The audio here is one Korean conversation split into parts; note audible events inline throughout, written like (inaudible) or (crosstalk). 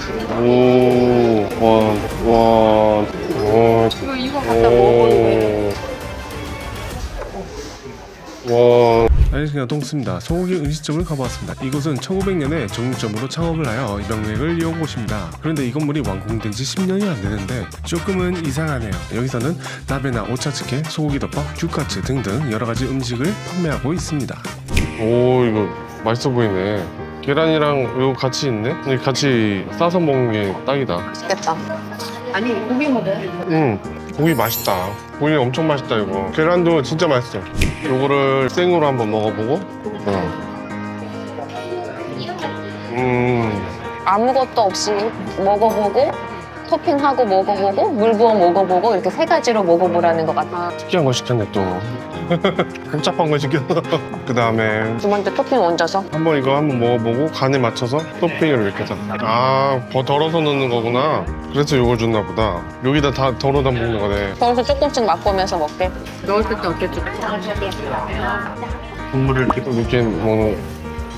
오, 와, 와, 와, 이거 이거 갖다 먹어보는 와. 안녕하세요 동수입니다. 소고기 음식점을 가보았습니다. 이곳은 1900년에 정육점으로 창업을 하여 명맥을 이어온 곳입니다. 그런데 이 건물이 완공된 지 10년이 안 되는데 조금은 이상하네요. 여기서는 나베나 오차츠케, 소고기 덮밥, 규카츠 등등 여러 가지 음식을 판매하고 있습니다. 오 이거 맛있어 보이네. 계란이랑 이거 같이 있네? 같이 싸서 먹는 게 딱이다. 맛있겠다. 아니 고기 먹어. 음, 고기 맛있다. 고기 엄청 맛있다 이거. 계란도 진짜 맛있어. 요거를 생으로 한번 먹어보고. 음, 아무것도 없이 먹어보고 토핑하고 먹어보고 물 부어 먹어보고 이렇게 세 가지로 먹어보라는 것 같아. 특이한 거 시켰네 또. (laughs) 복잡한 거 시켰어. (laughs) 그 다음에 두 번째 토핑 얹어서 한번 이거 한번 먹어보고 간에 맞춰서 토핑을 이렇게 해서. 아, 더 덜어서 넣는 거구나. 그래서 요걸 줬나 보다. 여기다 다 덜어 다 먹는 거네. 거기서 조금씩 맛보면서 먹게. 넣을 때 어땠지? 국물을 이렇게 이렇게 먹는.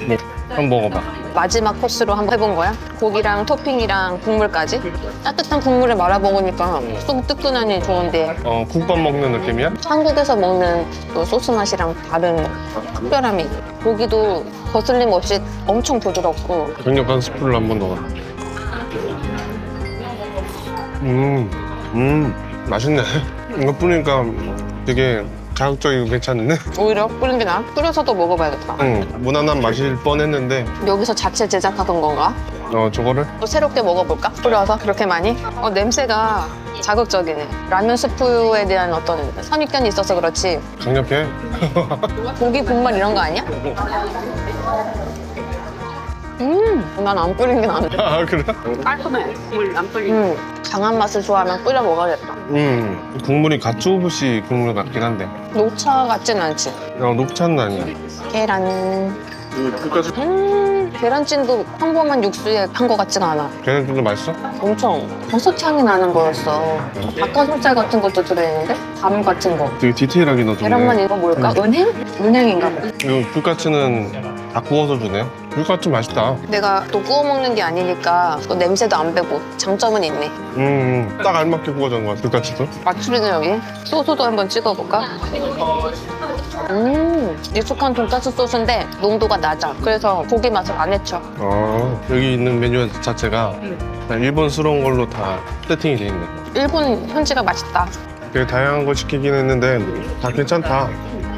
뭐, 한번 먹어봐. 마지막 코스로 한번 해본 거야? 고기랑 토핑이랑 국물까지? 따뜻한 국물을 말아 먹으니까 속 뜨끈하니 좋은데 어, 국밥 먹는 느낌이야? 한국에서 먹는 또 소스 맛이랑 다른 특별함이 고기도 거슬림 없이 엄청 부드럽고 강력한 스프를 한 번 넣어. 음, 음, 맛있네. 이거 뿌리니까 되게 자극적이고 괜찮네. 오히려 뿌린 게 나아? 뿌려서도 먹어봐야겠다 응, 무난한 맛일 뻔했는데, 여기서 자체 제작하던 건가? 어, 저거를? 또 새롭게 먹어볼까? 뿌려서 그렇게 많이? 어 냄새가 자극적이네 라면 스프에 대한 어떤 선입견이 있어서 그렇지 강력해. (laughs) 고기 분말 이런 거 아니야? 음 난 안 뿌린 게 나은데 아, 그래? 깔끔해 국물 안 뿌린 음 강한 맛을 좋아하면 뿌려 먹어야겠다 음, 국물이 가츠오부시 국물 같긴 한데. 녹차 같진 않지 어, 녹차는 아니야. 계란 음 계란찜도 평범한 육수에 한 거 같진 않아 계란찜도 맛있어? 엄청 버섯 향이 나는 거였어 닭가슴살 같은 것도 들어있는데 밤 같은 거 되게 디테일하게 넣어줬네. 계란만 이거 뭘까? 은행? 은행인가 봐 이거 불가츠는 다 구워서 주네요. 불가츠 맛있다. 내가 또 구워 먹는 게 아니니까 또 냄새도 안 배고 장점은 있네 음, 딱 알맞게 구워진 것 같아, 불가츠도. 맛술이네 여기 소스도 한번 찍어볼까? 음 익숙한 돈가스 소스인데 농도가 낮아 그래서 고기 맛을 안 해쳐 아, 여기 있는 메뉴 자체가 다 일본스러운 걸로 다 세팅이 돼 있네. 일본 현지가 맛있다 되게 다양한 거 시키긴 했는데 다 괜찮다.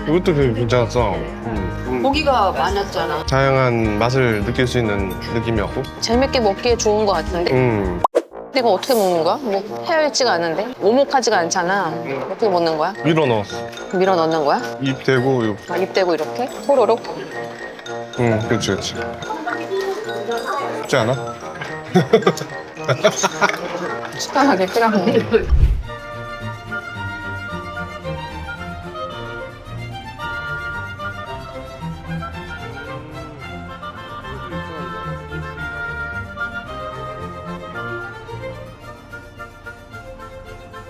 이것도 되게 괜찮았어. 음. 고기가 많았잖아 다양한 맛을 느낄 수 있는 느낌이었고. 재밌게 먹기에 좋은 것 같은데 음. 이거 어떻게 먹는 거야? 뭐 헤어있지가 않은데 오목하지가 않잖아 어떻게 먹는 거야? 밀어 넣었어. 밀어 넣는 거야? 입 대고, 요- 막입 대고 이렇게 호로록 응, 그렇지, 그렇지. 쉽지 않아? (laughs) 식감하게 끓여먹는